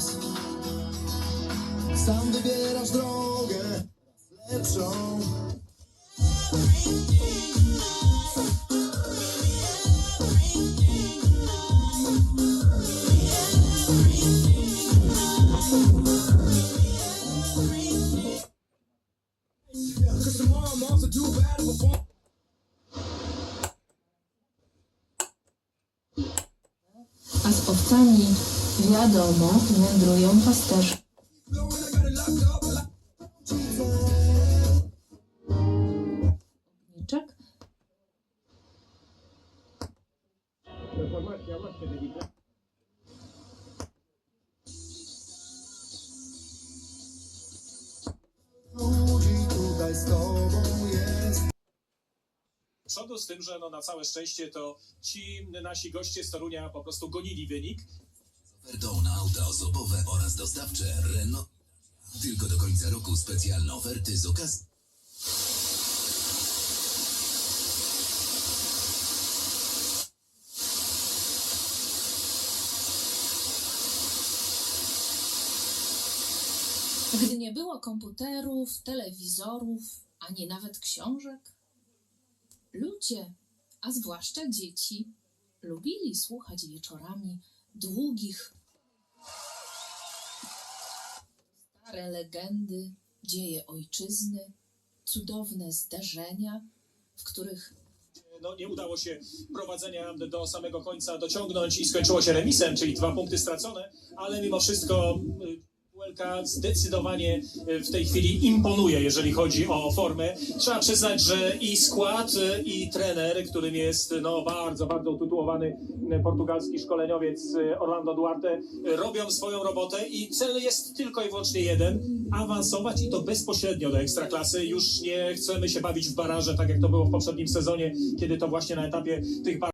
los Sam wybierasz drogę lepszą. A z owcami wiadomo wędrują pasterze. Niczek? przodu z tym, że no na całe szczęście to ci nasi goście z Torunia po prostu gonili wynik. Ofertą na auta osobowe oraz dostawcze Renault. Tylko do końca roku specjalne oferty z okazji. Gdy nie było komputerów, telewizorów, ani nawet książek, ludzie, a zwłaszcza dzieci, lubili słuchać wieczorami długich, stare legendy, dzieje ojczyzny, cudowne zdarzenia, w których No nie udało się prowadzenia do samego końca dociągnąć i skończyło się remisem, czyli dwa punkty stracone, ale mimo wszystko Puelka zdecydowanie y, w tej chwili imponuje, jeżeli chodzi o formę. Trzeba przyznać, że i skład, y, i trener, którym jest no, bardzo, bardzo utytułowany portugalski szkoleniowiec Orlando Duarte, robią swoją robotę i cel jest tylko i wyłącznie jeden, awansować i to bezpośrednio do Ekstraklasy. Już nie chcemy się bawić w baraże, tak jak to było w poprzednim sezonie, kiedy to właśnie na etapie tych bar